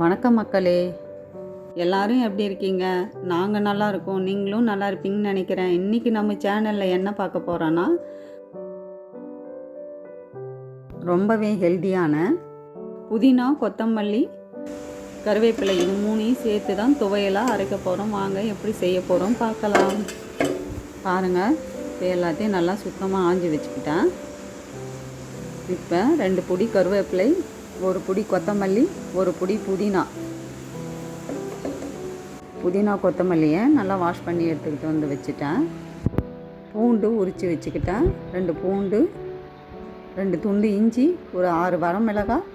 வணக்கம் மக்களே. எல்லாரும் எப்படி இருக்கீங்க? நாங்கள் நல்லா இருக்கோம். நீங்களும் நல்லா இருப்பீங்கன்னு நினைக்கிறேன். இன்றைக்கி நம்ம சேனலில் என்ன பார்க்க போகிறோன்னா ரொம்பவே ஹெல்தியான புதினா கொத்தமல்லி கருவேப்பிலை இது மூணையும் சேர்த்து தான் துவையலாக அரைக்க போகிறோம் வாங்க எப்படி செய்ய போகிறோம் பார்க்கலாம். பாருங்கள் இப்போ எல்லாத்தையும் நல்லா சுத்தமாக ஆஞ்சி வச்சுக்கிட்டேன். இப்போ ரெண்டு பொடி கருவேப்பிலை ஒரு பொடி கொத்தமல்லி ஒரு பொடி புதினா. புதினா கொத்தமல்லியை நல்லா வாஷ் பண்ணி எடுத்துக்கிட்டு வந்து வச்சுட்டேன். பூண்டு உரித்து வச்சுக்கிட்டேன். ரெண்டு பூண்டு ரெண்டு துண்டு இஞ்சி ஒரு ஆறு வரமிளகாய்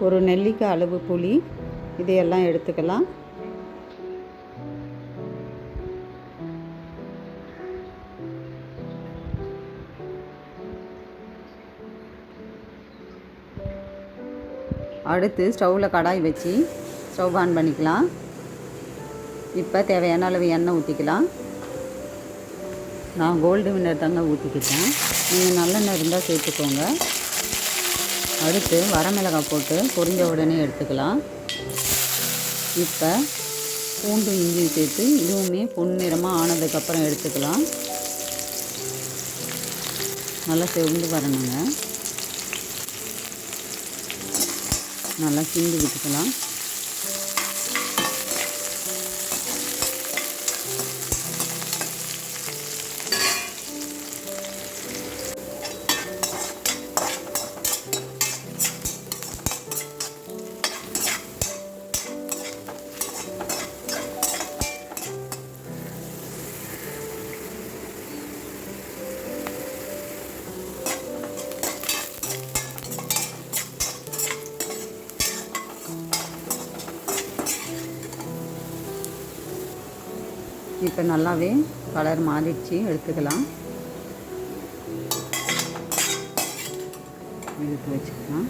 ஒரு நெல்லிக்காய் அளவு புளி இதையெல்லாம் எடுத்துக்கலாம். அடுத்து ஸ்டவ்வில் கடாய் வச்சு ஸ்டவ் ஆன் பண்ணிக்கலாம். இப்போ தேவையான அளவு எண்ணெய் ஊற்றிக்கலாம் நான் கோல்டு வின்னர் தாங்க ஊற்றிக்கிட்டேன் நீங்கள் நல்லெண்ணெய் இருந்தால் சேர்த்துக்கோங்க. அடுத்து வரமிளகாய் போட்டு பொரிஞ்ச உடனே எடுத்துக்கலாம். இப்போ பூண்டு இஞ்சி சேர்த்து இதுவுமே பொன்னிறமாக ஆனதுக்கப்புறம் எடுத்துக்கலாம். நல்லா செவந்து வரணுங்க. நல்லா கிண்டி விட்டுக்கலாம். இப்போ நல்லாவே கலர் மாறிடுச்சு எடுத்துக்கலாம். எடுத்து வச்சுக்கலாம்.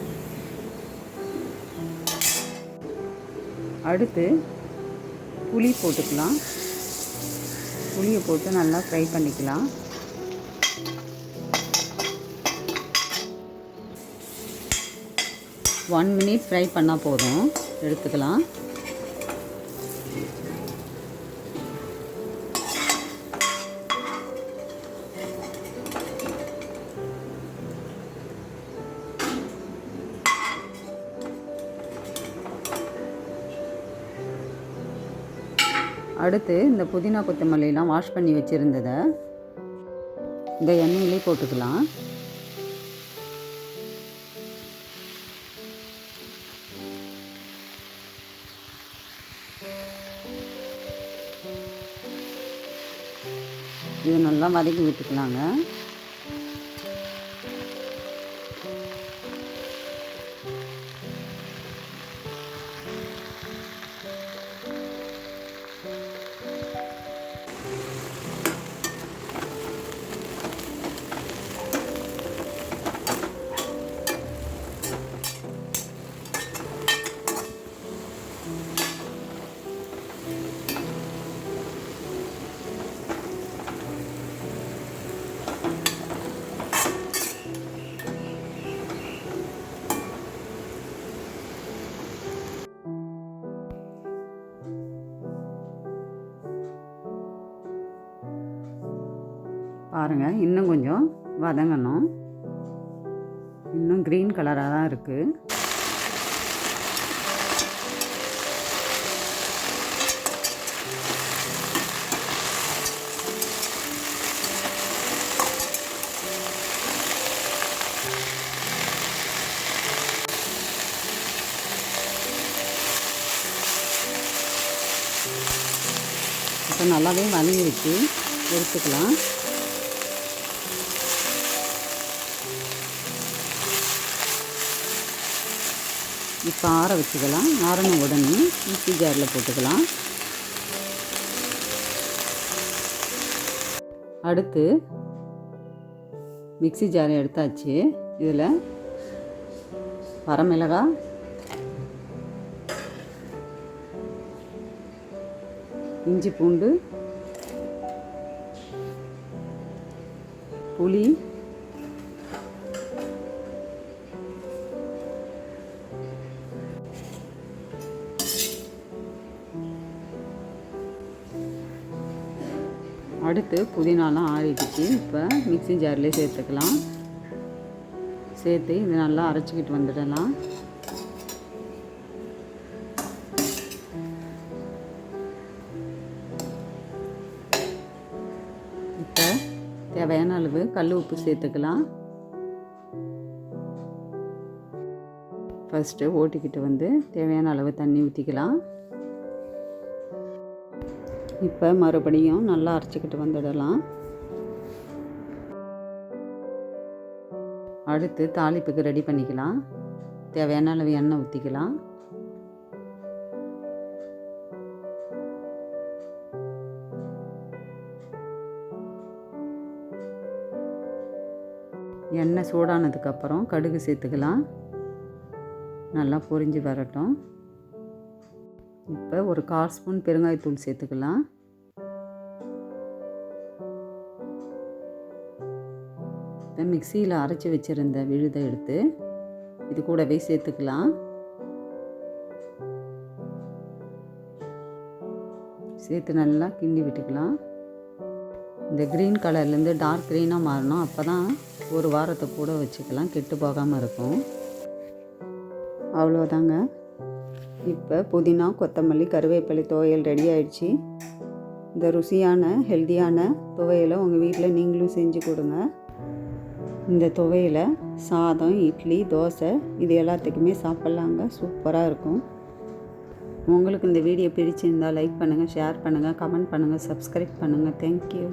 அடுத்து புளி போட்டுக்கலாம். புளியை போட்டு நல்லா ஃப்ரை பண்ணிக்கலாம். ஒன் மினிட் ஃப்ரை பண்ணால் போதும். எடுத்துக்கலாம். அடுத்து இந்த புதினா கொத்தமல்லிலாம் வாஷ் பண்ணி வச்சுருந்ததை இந்த எண்ணெயிலே போட்டுக்கலாம். இது நல்லா வதக்கி விட்டுக்கலாங்க. பாருங்கள் இன்னும் கொஞ்சம் வதங்கணும். இன்னும் க்ரீன் கலராக தான் இருக்குது இப்போ நல்லாவே வதங்கிடுச்சு எடுத்துக்கலாம். இப்போ ஆற வச்சுக்கலாம். ஆறின உடனே மிக்ஸி ஜாரில் போட்டுக்கலாம். அடுத்து மிக்ஸி ஜாரை எடுத்தாச்சு. இதில் வரமிளகாய் இஞ்சி பூண்டு புளி அடுத்து புதினாலாம் ஆறிடுச்சு. இப்போ மிக்சி ஜார்லேயே சேர்த்துக்கலாம். சேர்த்து இது நல்லா அரைச்சிக்கிட்டு வந்துடலாம். இப்போ தேவையான அளவு கல் உப்பு சேர்த்துக்கலாம். ஃபஸ்ட்டு ஓட்டிக்கிட்டு வந்து தேவையான அளவு தண்ணி ஊற்றிக்கலாம் இப்போ மறுபடியும் நல்லா அரைச்சிக்கிட்டு வந்துடலாம். அடுத்து தாளிப்புக்கு ரெடி பண்ணிக்கலாம். தேவையான அளவு எண்ணெய் ஊற்றிக்கலாம் எண்ணெய் சூடானதுக்கப்புறம் கடுகு சேர்த்துக்கலாம். நல்லா பொரிஞ்சு வரட்டும். இப்போ ஒரு கால் ஸ்பூன் பெருங்காயத்தூள் சேர்த்துக்கலாம். இப்போ மிக்சியில் அரைச்சி வச்சுருந்த விழுதை எடுத்து இது கூடவே சேர்த்துக்கலாம். சேர்த்து நல்லா கிண்டி விட்டுக்கலாம். இந்த க்ரீன் கலர்லேருந்து டார்க் க்ரீனாக மாறணும். அப்போ தான் ஒரு வாரத்தை கூட வச்சுக்கலாம். கெட்டு போகாமல் இருக்கும். அவ்வளோதாங்க. இப்போ புதினா கொத்தமல்லி கருவேப்பிலை துவையல் ரெடி ஆயிடுச்சு. இந்த ருசியான ஹெல்த்தியான துவையலை உங்கள் வீட்டில் நீங்களும் செஞ்சு கொடுங்க. இந்த துவையலை சாதம் இட்லி தோசை இது எல்லாத்துக்குமே சாப்பிட்லாங்க. சூப்பராக இருக்கும். உங்களுக்கு இந்த வீடியோ பிடிச்சிருந்தால் லைக் பண்ணுங்கள் ஷேர் பண்ணுங்கள் கமெண்ட் பண்ணுங்கள் சப்ஸ்கிரைப் பண்ணுங்கள் தேங்க்யூ